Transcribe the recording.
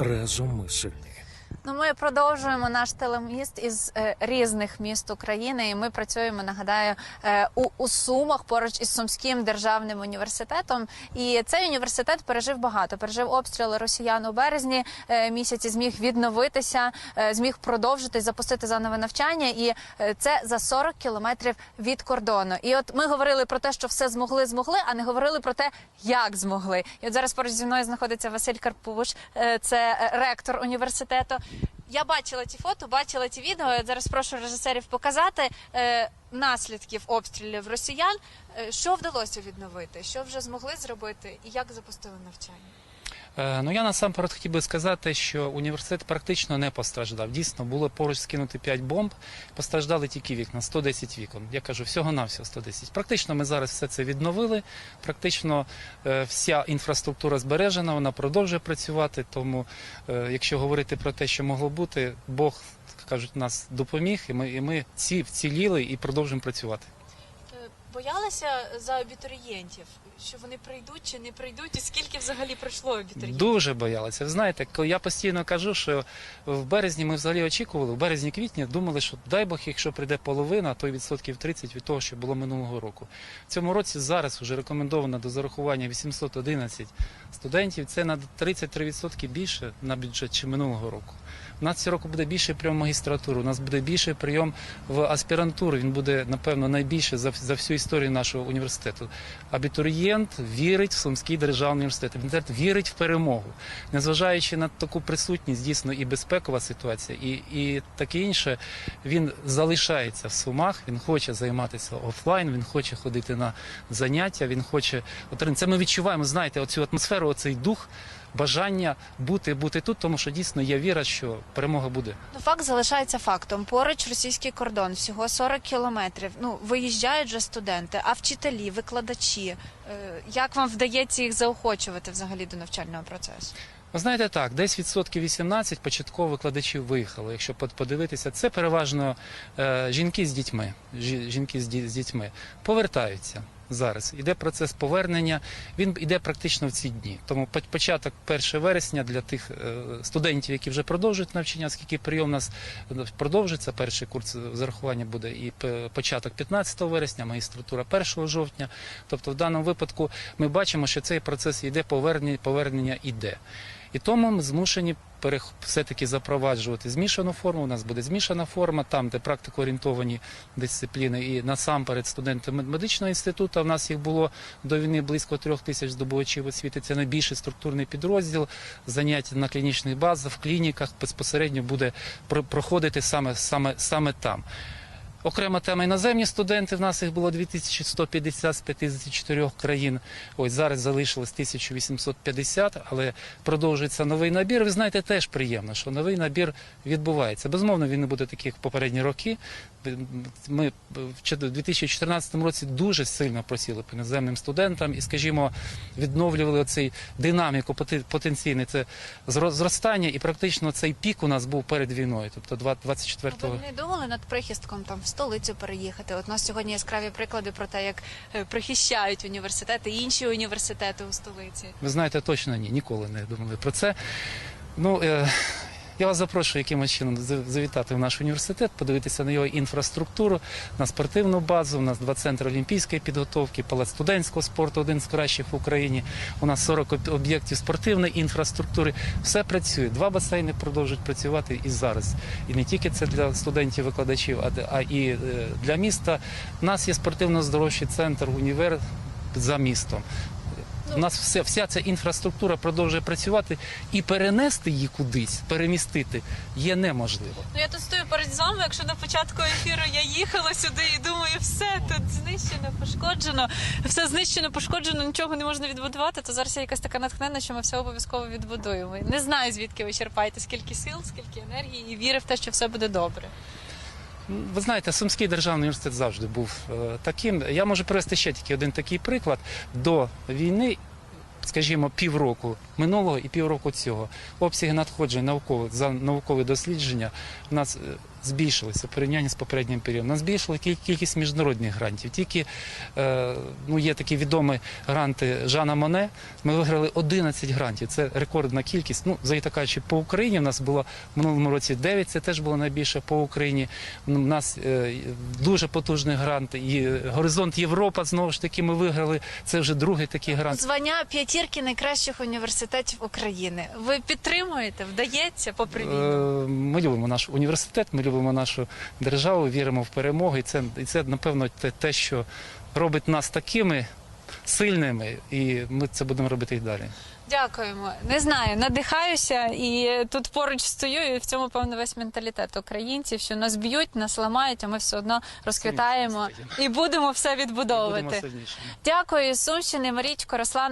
Разом ми сильні. Ну, ми продовжуємо наш телеміст із е, різних міст України, і ми працюємо, нагадаю, е, у, у Сумах поруч із Сумським державним університетом. І цей університет пережив багато. Пережив обстріли росіян у березні е, місяці, зміг відновитися, е, зміг продовжити запустити занове навчання. І е, це за 40 кілометрів від кордону. І от ми говорили про те, що все змогли, змогли, а не говорили про те, як змогли. І от зараз поруч зі мною знаходиться Василь Карпуш, е, це е, ректор університету. Я бачила ці фото, бачила ці відео. Я зараз прошу режисерів показати е, наслідків обстрілів росіян. Е, що вдалося відновити? Що вже змогли зробити, і як запустили навчання? Е, Ну я насамперед хотів би сказати, що університет практично не постраждав. Дійсно, було поруч скинути 5 бомб, постраждали тільки вікна, 110 вікон. Я кажу, всього навсього 110. Практично ми зараз все це відновили. Практично е, вся інфраструктура збережена, вона продовжує працювати. Тому, е, якщо говорити про те, що могло бути, Бог кажуть, нас допоміг, і ми, і ми ці вціліли і продовжуємо працювати. Боялися за абітурієнтів, що вони прийдуть чи не прийдуть, і скільки взагалі пройшло абітурієнтів? Дуже боялися. Ви знаєте, коли я постійно кажу, що в березні ми взагалі очікували, в березні-квітні думали, що дай Бог, якщо прийде половина, то відсотків 30 від того, що було минулого року. В цьому році зараз вже рекомендовано до зарахування 811 студентів. Це на 33% більше на бюджет, чи минулого року. У нас цього року буде більший прийом в магістратуру, у нас буде більший прийом в аспірантуру. Він буде, напевно, найбільше за, за всю історію нашого університету. Абітурієнт вірить в Сумський державний університет. Він вірить в перемогу, незважаючи на таку присутність, дійсно і безпекова ситуація, і, і таке інше. Він залишається в Сумах. Він хоче займатися офлайн. Він хоче ходити на заняття. Він хоче. Це ми відчуваємо. Знаєте, оцю атмосферу, оцей дух. Бажання бути бути тут, тому що дійсно є віра, що перемога буде. Ну, факт залишається фактом. Поруч російський кордон, всього 40 кілометрів. Ну, виїжджають же студенти, а вчителі, викладачі. Е, Як вам вдається їх заохочувати взагалі до навчального процесу? Ви знаєте, так, десь відсотків 18 початково викладачів виїхало. Якщо под- подивитися, це переважно е, жінки з дітьми. Жі- Жінки з дітьми повертаються зараз. Іде процес повернення. Він іде практично в ці дні. Тому початок 1 вересня для тих е, студентів, які вже продовжують навчання, оскільки прийом у нас е, продовжиться. Перший курс зарахування буде і початок 15 вересня, магістратура 1 жовтня. Тобто, в даному випадку ми бачимо, що цей процес йде повернення, повернення іде. І тому ми змушені все-таки запроваджувати змішану форму. У нас буде змішана форма, там, де практико орієнтовані дисципліни, і насамперед студенти медичного інституту. У нас їх було до війни близько трьох тисяч здобувачів освіти. Це найбільший структурний підрозділ. Заняття на клінічних базах, в клініках безпосередньо буде про- проходити саме, саме, саме там. Окрема тема іноземні студенти. В нас їх було 2150 з 54 країн. Ось зараз залишилось 1850, але продовжується новий набір. Ви знаєте, теж приємно, що новий набір відбувається. Безумовно, він не буде такий, як попередні роки. Ми в чет- 2014 році дуже сильно просіли по іноземним студентам і, скажімо, відновлювали оцей динаміку потенційний це зростання, і практично цей пік у нас був перед війною, тобто два- 24 Ви не думали над прихистком там столицю переїхати? От у нас сьогодні яскраві приклади про те, як е, прихищають університети, інші університети у столиці. Ви знаєте, точно ні, ніколи не думали про це. Ну, е, я вас запрошую якимось чином завітати в наш університет, подивитися на його інфраструктуру, на спортивну базу. У нас два центри олімпійської підготовки, палац студентського спорту, один з кращих в Україні. У нас 40 об'єктів спортивної інфраструктури. Все працює. Два басейни продовжують працювати і зараз. І не тільки це для студентів-викладачів, а, і е, для міста. У нас є спортивно-здоровчий центр, універ за містом. У нас все, вся ця інфраструктура продовжує працювати і перенести її кудись, перемістити є неможливо. Ну я тут стою перед вами. Якщо на початку ефіру я їхала сюди і думаю, все тут знищено, пошкоджено, все знищено, пошкоджено, нічого не можна відбудувати. То зараз я якась така натхнена, що ми все обов'язково відбудуємо. Не знаю звідки ви черпаєте скільки сил, скільки енергії, і віри в те, що все буде добре. Ви знаєте, Сумський державний університет завжди був е, таким. Я можу привести ще тільки один такий приклад. До війни, скажімо, півроку минулого і півроку цього обсяги надходжень наукових за наукові дослідження в нас е, збільшилися в порівнянні з попереднім періодом. Нас збільшила кількість міжнародних грантів. Тільки е, ну, є такі відомі гранти Жана Моне. Ми виграли 11 грантів. Це рекордна кількість. Ну, за так кажучи, по Україні в нас було в минулому році 9, це теж було найбільше по Україні. У нас е, дуже потужний грант. І Горизонт Європа знову ж таки ми виграли. Це вже другий такий грант. Звання п'ятірки найкращих університетів України. Ви підтримуєте? Вдається попри Е, війну? Ми любимо наш університет, ми любимо нашу державу, віримо в перемогу. І це, і це напевно, те, те, що робить нас такими сильними, і ми це будемо робити і далі. Дякуємо. Не знаю, надихаюся і тут поруч стою, і в цьому певно весь менталітет українців, що нас б'ють, нас ламають, а ми все одно розквітаємо і будемо все І будемо відбудовувати. Дякую, Сумщини, Марічко, Руслан.